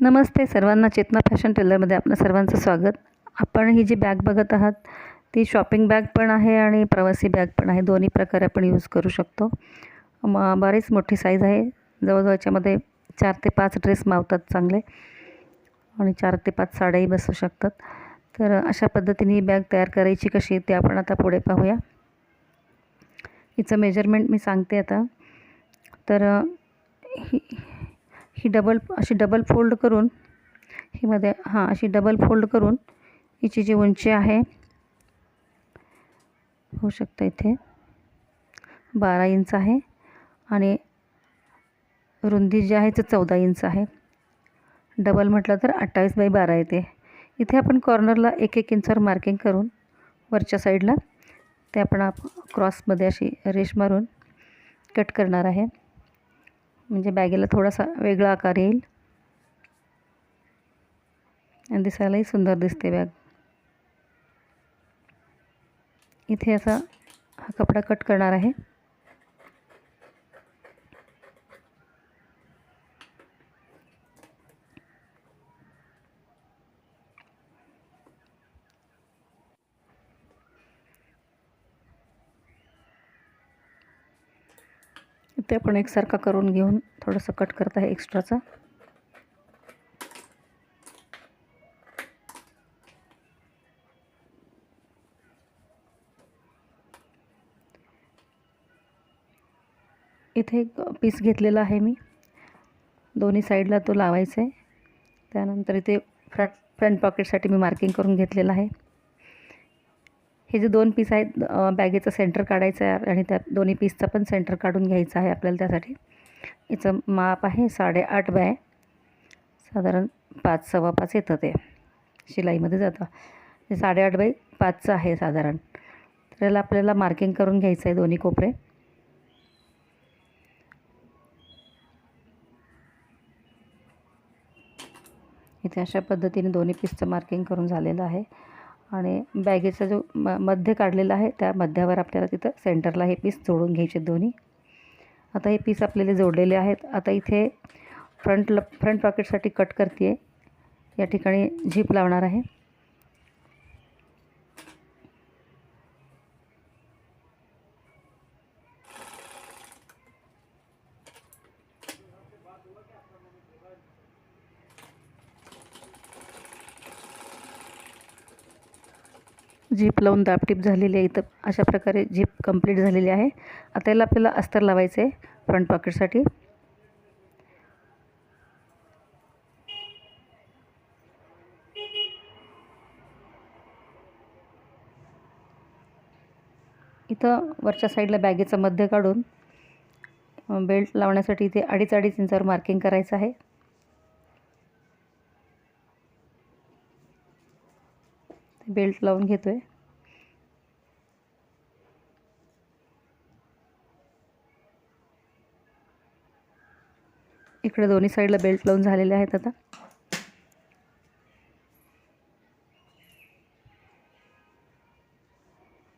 नमस्ते सर्वांना चेतना फॅशन टेलरमध्ये आपलं सर्वांचं स्वागत. आपण ही जी बॅग बघत आहात ती शॉपिंग बॅग पण आहे आणि प्रवासी बॅग पण आहे. दोन्ही प्रकारे आपण यूज करू शकतो. म बरीच मोठी साईज आहे. जवळजवळ याच्यामध्ये चार ते पाच ड्रेस मावतात चांगले. आणि चार ते पाच साड्याही बसू शकतात. तर अशा पद्धतीने ही बॅग तयार करायची कशी ते आपण आता पुढे पाहूया. हिचं मेजरमेंट मी सांगते आता. तर ही ही डबल अशी डबल फोल्ड करून ही मध्ये हां अशी डबल फोल्ड करून हिची जी उंची आहे होऊ शकतं इथे बारा इंच आहे आणि रुंदी जी आहे ती चौदा इंच आहे. डबल म्हटलं तर अठ्ठावीस बाय बारा येते. इथे आपण कॉर्नरला एक एक इंचवर मार्किंग करून वरच्या साईडला ते आपण क्रॉसमध्ये अशी रेश मारून कट करणार आहे. म्हणजे बॅगेला थोडासा वेगळा आकार येईल. आणि दिसायलाही सुंदर दिसते बॅग. इथे असा हा कपडा कट करणार आहे. ते आपण एकसारखा करून घेऊन थोडंसं कट करत आहे एक्स्ट्राचा. इथे एक पीस घेतलेला आहे मी. दोन्ही साईडला तो लावायचा आहे. त्यानंतर इथे फ्रंट फ्रंट पॉकेटसाठी मी मार्किंग करून घेतलेलं आहे. हे जे दोन पीस आहेत बॅगेचं सेंटर काढायचं आहे आणि त्या दोन्ही पीसचा पण सेंटर काढून घ्यायचं आहे आपल्याला त्यासाठी. याचं माप आहे साडेआठ बाय साधारण पाच सव्वा पाच येतं ते. शिलाईमध्ये जातं. हे साडेआठ बाय पाचचं आहे साधारण. तर याला आपल्याला मार्किंग करून घ्यायचं आहे दोन्ही कोपरे. इथे अशा पद्धतीने दोन्ही पीसचं मार्किंग करून झालेलं आहे. आणि बॅगेचा जो म मध्य काढलेला आहे त्या मध्यावर आपल्याला तिथं सेंटरला हे पीस जोडून घ्यायचे दोन्ही. आता हे पीस आपल्याला जोडलेले आहेत. आता इथे फ्रंट ल फ्रंट पॉकेटसाठी कट करते आहे या ठिकाणी झीप लावणार आहे. जीप लावून दापटीप झालेली आहे. इथं अशा प्रकारे जीप कंप्लीट झालेली आहे. आता याला आपल्याला अस्तर लावायचं आहे फ्रंट पॉकेटसाठी. इथं वरच्या साईडला बॅगेचं मध्य काढून बेल्ट लावण्यासाठी इथे अडीच अडीच इंचावर मार्किंग करायचं आहे. बेल्ट लावून घेतो आहे इकडे दोन्ही साईडला बेल्ट लावून झालेले आहेत आता.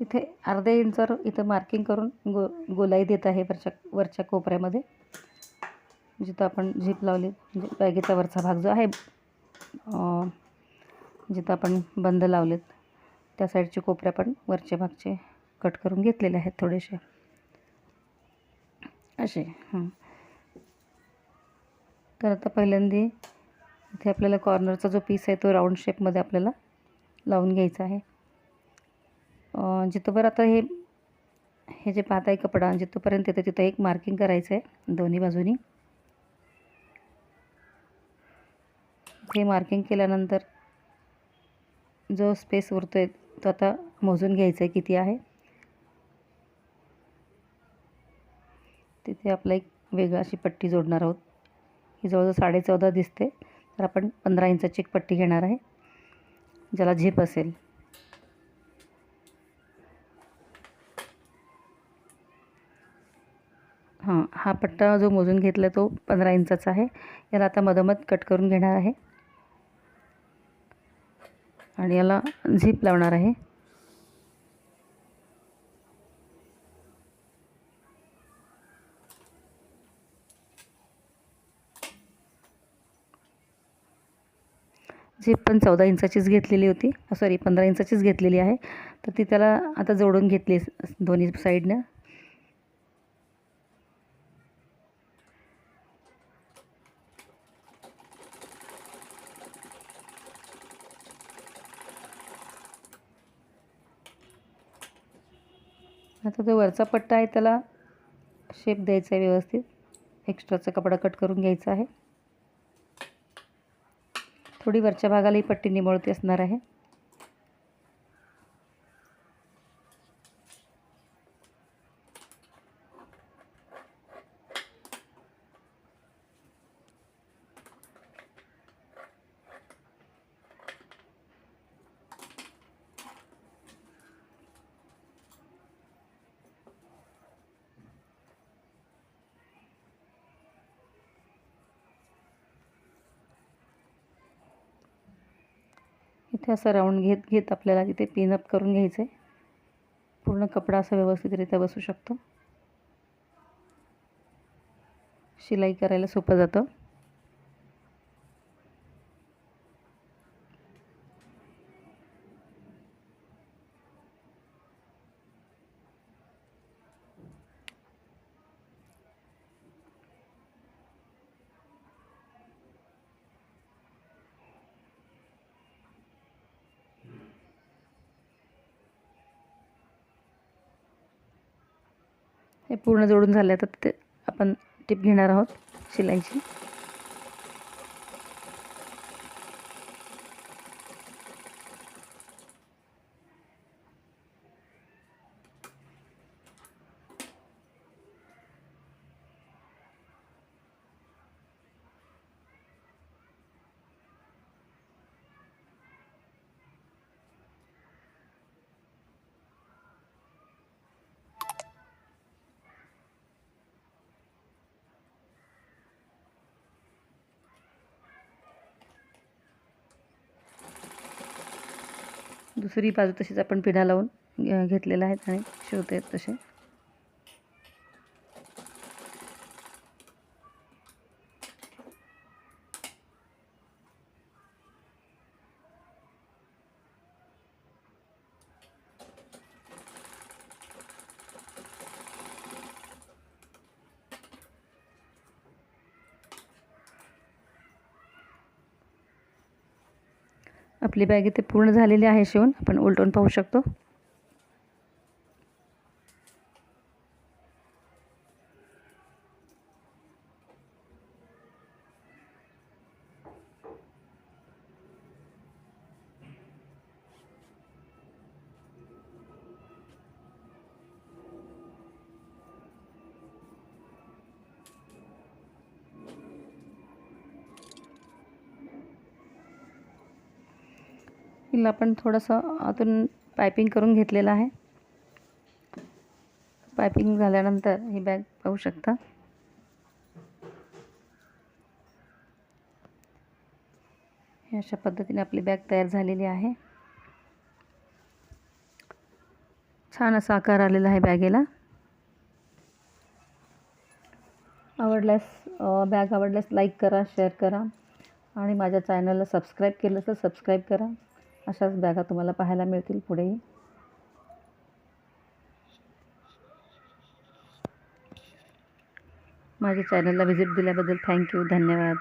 इथे अर्ध्या इंचावर इथं मार्किंग करून गो गोलाई देत आहे वरच्या वरच्या कोपऱ्यामध्ये. जिथं आपण झीप लावली म्हणजे बॅगेचा वरचा भाग जो आहे जिथं आपण बंद लावलेत त्या साईडचे कोपऱ्या पण वरच्या भागचे कट करून घेतलेले आहेत थोडेसे. असे हां. तर आता पहिल्यांदा इथे आपल्याला कॉर्नरचा जो पीस आहे तो राऊंड शेपमध्ये आपल्याला लावून घ्यायचा आहे. जिथंवर आता हे हे जे पाहत आहे कपडा जिथंपर्यंत येतं तिथं एक मार्किंग करायचं आहे दोन्ही बाजूनी. हे मार्किंग केल्यानंतर जो स्पेस उरतो आहे तो आता मोजून घ्यायचा आहे किती आहे. तिथे आपला एक वेगळा अशी पट्टी जोडणार आहोत. ही जवळजवळ साडे चौदा दिसते. तर आपण पंधरा इंचाची एक पट्टी घेणार आहे. ज्याला झीप असेल. हां हा पट्टा जो मोजून घेतला तो पंधरा इंचाचा आहे. याला आता मधोमध कट करून घेणार आहे. आणि याला झीप लावणार आहे. झिप पण चौदा इंचाचीच घेतलेली होती. सॉरी पंधरा इंचाचीच घेतलेली आहे. तर ती त्याला आता जोडून घेतली दोन्ही साईडनं. आता जो वरचा पट्टा आहे त्याला शेप द्यायचा आहे व्यवस्थित. एक्स्ट्राचा कपडा कट करून घ्यायचा आहे. थोडी वरच्या भागालाही पट्टी निमळती असणार आहे. इथे असं राऊंड घेत घेत आपल्याला तिथे पिनअप करून घ्यायचं आहे पूर्ण कपडा असा व्यवस्थितरित्या बसू शकतो. शिलाई करायला सोपं जातं. हे पूर्ण जोडून झाले. तर ते आपण टिप घेणार आहोत शिलाईची. दुसरी बाजू तशीच आपण पिढा लावून घेतलेला आहे आहेत आणि शिवते येत तसे. आपली बॅग इथे पूर्ण झालेली आहे शिवून. आपण उलटून पाहू शकतो. हिला आपण थोडंसं आतून पायपिंग करून घेतलेलं आहे. पायपिंग झाल्यानंतर ही बॅग पाहू शकता. हे अशा पद्धतीने आपली बॅग तयार झालेली आहे. छान असा आकार आलेला आहे बॅगेला. आवडल्यास बॅग आवडल्यास लाईक करा शेअर करा आणि माझ्या चॅनलला सबस्क्राईब केलं तर सबस्क्राईब करा. अशाच बॅगा तुम्हाला पाहायला मिळतील पुढेही माझ्या चॅनलला व्हिजिट दिल्याबद्दल थँक्यू धन्यवाद.